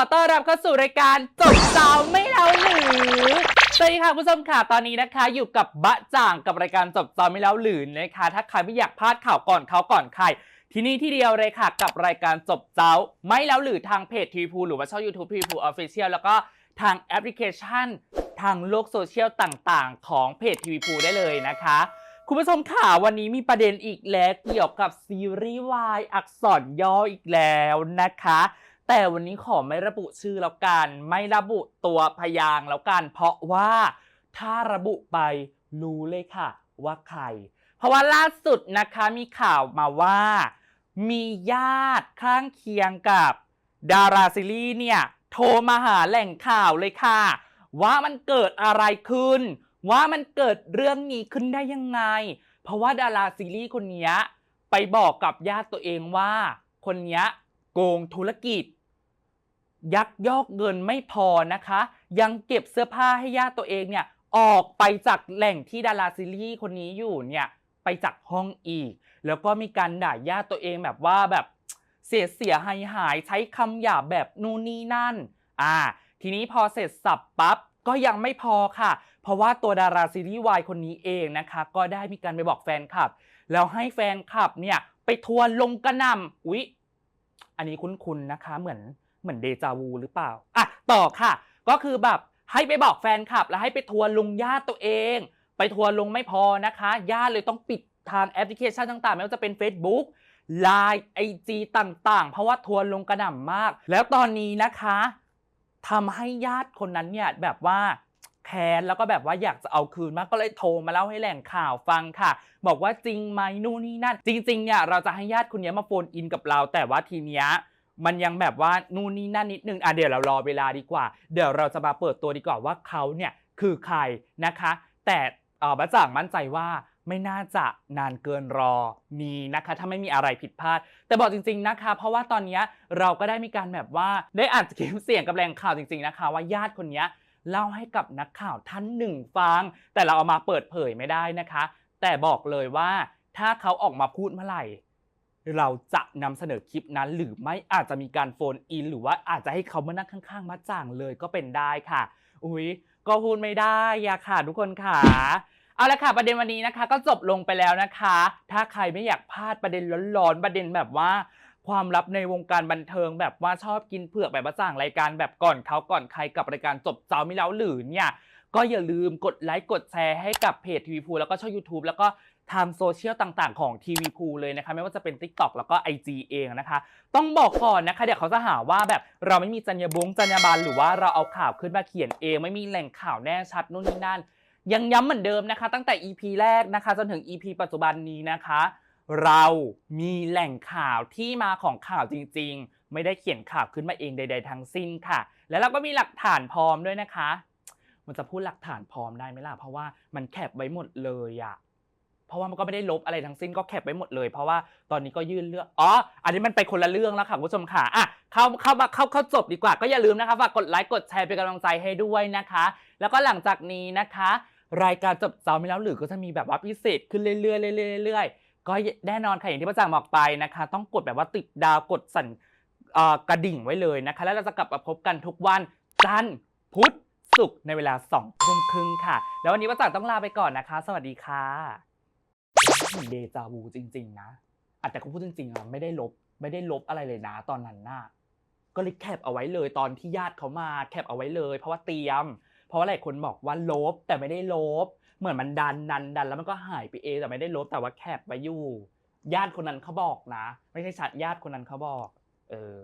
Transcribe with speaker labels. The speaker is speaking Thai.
Speaker 1: อต้อนรับเข้าสู่รายการจบสาวไม่เล่าหรือสวัสดีค่ะคุณผู้ชมค่ะตอนนี้นะคะ อยู่กับบะจ่างกับรายการจบสาวไม่เล่าหรือนะคะ ถ้าใครไม่อยากพลาดข่าวก่อนเขาก่อนใครที่นี่ที่เดียวเลยค่ะกับรายการจบเจ้า ไม่แล้วหรือทางเพจทีพูหรือว่าช่อง YouTube ทีพูออฟฟิเชียลแล้วก็ทางแอปพลิเคชัน ทางโลกโซเชียลต่างๆ ของเพจทีวีพูได้เลยนะคะ คุณผู้ชมค่ะวันนี้มีประเด็นอีกแล้วเกี่ยวกับซีรีส์วายอักษรย่ออีกแล้วนะคะ แต่วันนี้ขอไม่ระบุชื่อแล้วกัน ไม่ระบุตัวพยางค์แล้วกัน เพราะว่าถ้าระบุไปรู้เลยค่ะ ว่าใคร เพราะว่าล่าสุดนะคะมีข่าวมาว่า มีญาติข้างเคียงกับดาราซีรีส์เนี่ยโทรมาหาแหล่งข่าวเลยค่ะ ว่ามันเกิดอะไรขึ้น ว่ามันเกิดเรื่องนี้ขึ้นได้ยังไง เพราะว่าดาราซีรีส์คนนี้ไปบอกกับญาติตัวเองว่า คนนี้โกงธุรกิจ ยักยอกเงินไม่พอนะคะ ยังเก็บเสื้อผ้าให้ญาติตัวเองเนี่ยออกไปจากแหล่งที่ดาราซีรีส์คนนี้อยู่เนี่ยไปจากห้องอีก แล้วก็มีการด่าญาติตัวเองแบบว่าแบบเสียเสียหายหายใช้คำหยาบแบบนู่นนี่นั่น อ่า ทีนี้พอเสร็จสับปั๊บก็ยังไม่พอค่ะ เพราะว่าตัวดาราซีรีส์วายคนนี้เองนะคะ ก็ได้มีการไปบอกแฟนคลับ แล้วให้แฟนคลับเนี่ยไปทัวร์ลงกระหนำอุ๊ย อันนี้คุ้นๆนะคะเหมือน เหมือนเดจาวูหรือเปล่าอะต่อค่ะ ก็คือแบบให้ไปบอกแฟนคลับ แล้วให้ไปทัวร์ลงญาติตัวเอง ไปทัวร์ลงไม่พอนะคะญาติเลยต้องปิดทางแอปพลิเคชันต่างๆไม่ว่าจะเป็น Facebook Line IG ต่างๆ เพราะว่าทัวร์ลงกระหน่ำมาก แล้วตอนนี้นะคะทำให้ญาติคนนั้นเนี่ยแบบว่าแค้นแล้วก็แบบว่าอยากจะเอาคืนมากก็เลยโทรมาเล่าให้แหล่งข่าวฟังค่ะ บอกว่าจริงไหมนู่นนี่นั่น จริงๆเนี่ยเราจะให้ญาติคนเนี้ยมาโฟนอินกับเรา แต่ว่าทีเนี้ย มันยังแบบว่านู่นนี่นั่นนิดนึงอะเดี๋ยวเรารอเวลาดีกว่า เดี๋ยวเราจะมาเปิดตัวดีกว่าว่าเขาเนี่ยคือใครนะคะ แต่เออบ้าจ่างมั่นใจว่าไม่น่าจะนานเกินรอมีนะคะ ถ้าไม่มีอะไรผิดพลาด แต่บอกจริง ๆนะคะ เพราะว่าตอนนี้เราก็ได้มีการแบบว่าได้อัดคลิปเสียงกับแหล่งข่าวจริง ๆนะคะ ว่าญาติคนนี้เล่าให้กับนักข่าวท่านหนึ่งฟัง แต่เราเอามาเปิดเผยไม่ได้นะคะ แต่บอกเลยว่าถ้าเขาออกมาพูดเมื่อไหร่ เราจะนำเสนอคลิปนั้น หรือไม่อาจจะมีการโฟนอิน หรือว่าอาจจะให้เขามานั่งข้าง ๆ มาจ่างเลยก็เป็นได้ค่ะ อุ๊ยก็พูดไม่ได้อยาค่ะทุกคนค่ะเอาละค่ะประเด็นวันนี้นะคะ ก็จบลงไปแล้วนะคะ ถ้าใครไม่อยากพลาดประเด็นร้อนๆประเด็นแบบว่า ความลับในวงการบันเทิงแบบว่าชอบกินเผือกแบบมาจ่างรายการแบบก่อนเขาก่อนใครกับรายการจบเจ้าไม่เล้าหรือเนี่ย ก็อย่าลืมกดไลค์กดแชร์ให้กับเพจทีวีพูแล้วก็ช่อง YouTube แล้วก็ทางโซเชียลต่างๆ ของทีวีพูเลยนะคะ ไม่ว่าจะเป็น TikTok แล้วก็ IG เองนะคะ ต้องบอกก่อนนะคะเดี๋ยวเขาจะหาว่าแบบเราไม่มีจรรยาบงจรรยาบรรณหรือว่าเราเอาข่าวขึ้นมาเขียนเอง ไม่มีแหล่งข่าวแน่ชัดนู่นนี่นั่น ยังย้ำเหมือนเดิมนะคะ ตั้งแต่ EP แรกนะคะ จนถึง EP ปัจจุบันนี้นะคะ เรามีแหล่งข่าวที่มาของข่าวจริง ๆ ไม่ได้เขียนข่าวขึ้นมาเองใด ๆ ทั้งสิ้นค่ะ แล้วเราก็มีหลักฐานพร้อมด้วยนะคะ มันจะพูดหลักฐานพร้อมได้ไหมล่ะเพราะว่ามันแคปไว้หมดเลยอะเพราะว่ามันก็ไม่ได้ลบอะไรทั้งสิ้นก็แคปไว้หมดเลย เพราะว่าตอนนี้ก็ยื่นเรื่องอ๋ออันนี้มันไปคนละเรื่องแล้วค่ะคุณผู้ชมค่ะอะเข้าเข้ามาเข้าเข้าจบดีกว่าก็อย่าลืมนะคะฝากกดไลค์กดแชร์เป็นกำลังใจให้ด้วยนะคะ แล้วก็หลังจากนี้นะคะ รายการจบเจ้าไม่แล้วหรือก็จะมีแบบว่าพิเศษขึ้นเรื่อยๆเรื่อยๆเรื่อยๆก็แน่นอนค่ะอย่างที่พระจางบอกไปนะคะ ต้องกดแบบว่าติดดาวกดสั่นกระดิ่งไว้เลยนะคะ แล้วเราจะกลับมาพบกันทุกวันจันทร์พุธ ศุกร์ในเวลาสองทุ่มครึ่งค่ะ แล้ววันนี้พระจางต้องลาไปก่อนนะคะ สวัสดีค่ะเดจาวูจริง ๆ นะอาจจะเขาพูดจริงๆอะไม่ได้ลบไม่ได้ลบอะไรเลยนะตอนนั้นน่ะก็เลยแคปเอาไว้เลยตอนที่ญาติเขามาแคปเอาไว้เลย เพราะว่าเตรียม เพราะว่าหลายคนบอกว่าลบแต่ไม่ได้ลบ เหมือนมันดันดันดันแล้วมันก็หายไปเองแต่ไม่ได้ลบแต่ว่าแคปไว้อยู่ ญาติคนนั้นเขาบอกนะ ไม่ใช่ชัดญาติคนนั้นเขาบอก เออ